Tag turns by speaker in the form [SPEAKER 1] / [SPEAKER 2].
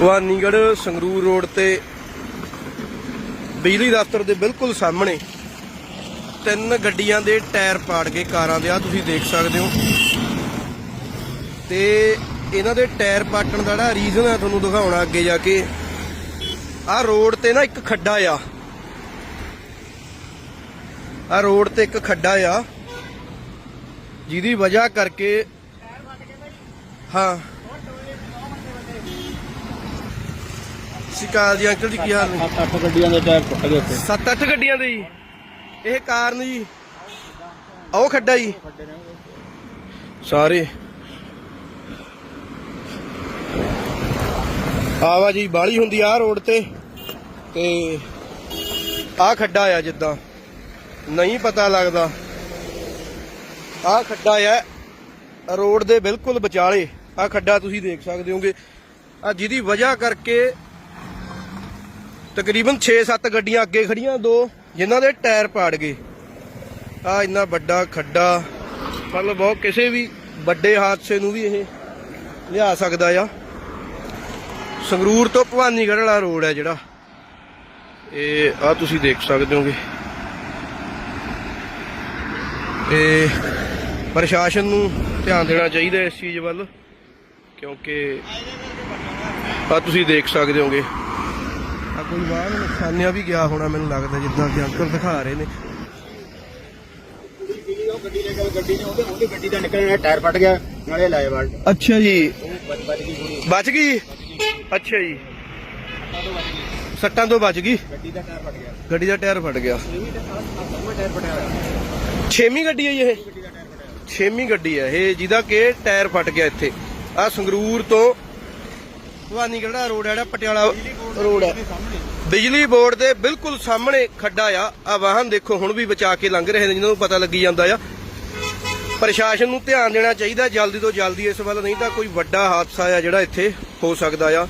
[SPEAKER 1] Bhawanigarh Sangrur road ਤੇ ਬਿਜਲੀ ਦਫ਼ਤਰ ਦੇ ਬਿਲਕੁਲ ਸਾਹਮਣੇ ਤਿੰਨ ਗੱਡੀਆਂ ਦੇ ਟਾਇਰ ਪਾੜ ਕੇ ਕਾਰਾਂ ਦੇ। ਆ ਤੁਸੀਂ ਦੇਖ ਸਕਦੇ ਹੋ। ਤੇ ਇਹਨਾਂ ਦੇ ਟਾਇਰ ਪਾਟਣ ਦਾ ਜਿਹੜਾ ਰੀਜ਼ਨ ਹੈ ਤੁਹਾਨੂੰ ਦਿਖਾਉਣਾ ਅੱਗੇ ਜਾ ਕੇ, ਆਹ ਰੋਡ ਤੇ ਨਾ ਇੱਕ ਖੱਡਾ ਆ। ਆਹ ਰੋਡ ਤੇ ਇੱਕ ਖੱਡਾ ਆ, ਜਿਹਦੀ ਵਜ੍ਹਾ ਕਰਕੇ ਹਾਂ। ਸਿਕਾਲ ਜੀ ਅੰਕਲ ਜੀ ਕੀ ਹਾਲ ਨੇ?
[SPEAKER 2] ਅੱਠ ਅੱਠ ਗੱਡੀਆਂ ਦੇ ਟਾਇਰ ਟੁੱਟ ਗਏ ਉੱਥੇ।
[SPEAKER 1] ਸੱਤ ਅੱਠ ਗੱਡੀਆਂ ਦੇ ਜੀ। ਇਹ ਕਾਰਨ ਜੀ ਆਓ ਖੱਡਾ ਜੀ। ਸਾਰੇ। ਆਵਾਜਾਈ ਬਾਲੀ ਹੁੰਦੀ ਆ ਰੋਡ ਤੇ। ਤੇ ਆ ਖੱਡਾ ਆ ਜਿੱਦਾਂ। ਨਹੀਂ ਪਤਾ ਲੱਗਦਾ। ਆ ਖੱਡਾ ਆ। ਰੋਡ ਦੇ ਬਿਲਕੁਲ ਵਿਚਾਲੇ। ਆ ਖੱਡਾ ਤੁਸੀਂ ਦੇਖ ਸਕਦੇ ਹੋਗੇ। ਆ ਜਿਹਦੀ ਵਜ੍ਹਾ ਕਰਕੇ ਤਕਰੀਬਨ 6-7 ਗੱਡੀਆਂ ਅੱਗੇ ਖੜੀਆਂ, ਦੋ ਜਿਨ੍ਹਾਂ ਦੇ ਟਾਇਰ ਪਾੜ ਗਏ। ਆ ਇੰਨਾ ਵੱਡਾ ਖੱਡਾ, ਮਤਲਬ ਬਹੁਤ ਕਿਸੇ ਵੀ ਵੱਡੇ ਹਾਦਸੇ ਨੂੰ ਵੀ ਇਹ ਲਿਆ ਸਕਦਾ ਆ। ਸੰਗਰੂਰ ਤੋਂ ਭਵਾਨੀਗੜ੍ਹ ਵਾਲਾ ਰੋਡ ਹੈ ਜਿਹੜਾ। ਇਹ ਆ ਤੁਸੀਂ ਦੇਖ ਸਕਦੇ ਹੋਗੇ। ਇਹ ਪ੍ਰਸ਼ਾਸਨ ਨੂੰ ਧਿਆਨ ਦੇਣਾ ਚਾਹੀਦਾ ਇਸ ਚੀਜ਼ ਵੱਲ, ਕਿਉਂਕਿ ਆ ਤੁਸੀਂ ਦੇਖ ਸਕਦੇ ਹੋਗੇ। ਆ ਕੋਈ ਵਾਹਨ ਨੁਕਸਾਨਿਆ ਵੀ ਗਿਆ ਹੋਣਾ ਮੈਨੂੰ ਲੱਗਦਾ ਜਿੱਦਾਂ ਕਿ ਅੰਕਲ ਦਿਖਾ ਰਹੇ ਨੇ।
[SPEAKER 2] ਗੱਡੀ ਲੈ ਕੇ ਗੱਡੀ ਨੇ ਉਹਦੇ ਉਹਦੀ ਗੱਡੀ ਦਾ ਨਿਕਲਣਾ ਟਾਇਰ ਫਟ ਗਿਆ ਨਾਲੇ ਲਾਏ ਵਾਲ
[SPEAKER 1] ਅੱਛਾ ਜੀ।
[SPEAKER 2] ਬਚ ਗਈ?
[SPEAKER 1] ਅੱਛਾ ਜੀ। ਸੱਟਾਂ ਤੋਂ ਬਚ ਗਈ?
[SPEAKER 2] ਗੱਡੀ ਦਾ ਟਾਇਰ ਫਟ ਗਿਆ।
[SPEAKER 1] ਗੱਡੀ ਦਾ ਟਾਇਰ ਫਟ ਗਿਆ
[SPEAKER 2] ਇਹ
[SPEAKER 1] ਛੇਵੀਂ ਗੱਡੀ ਹੈ ਇਹ।
[SPEAKER 2] ਗੱਡੀ
[SPEAKER 1] ਛੇਵੀਂ ਗੱਡੀ ਹੈ ਇਹ, ਜਿਹਦਾ ਕਿ ਟਾਇਰ ਫਟ ਗਿਆ ਇੱਥੇ। ਆ ਸੰਗਰੂਰ ਤੋਂ ਭਵਾਨੀਗੜ੍ਹ ਦਾ ਰੋਡ ਹੈ ਜਿਹੜਾ ਪਟਿਆਲਾ ਰੋਡ ਹੈ। ਬਿਜਲੀ ਬੋਰਡ ਦੇ ਬਿਲਕੁਲ ਸਾਹਮਣੇ ਖੱਡਾ ਆ। ਆ ਵਾਹਨ ਦੇਖੋ, ਹੁਣ ਵੀ ਬਚਾ ਕੇ ਲੰਘ ਰਹੇ ਨੇ ਜਿਹਨਾਂ ਨੂੰ ਪਤਾ ਲੱਗੀ ਜਾਂਦਾ ਆ। ਪ੍ਰਸ਼ਾਸਨ ਨੂੰ ਧਿਆਨ ਦੇਣਾ ਚਾਹੀਦਾ, ਜਲਦੀ ਤੋਂ ਜਲਦੀ ਇਸ ਵੱਲ ਨਹੀਂ ਤਾਂ ਕੋਈ ਵੱਡਾ ਹਾਦਸਾ ਆ ਜਿਹੜਾ ਇੱਥੇ ਹੋ ਸਕਦਾ ਆ।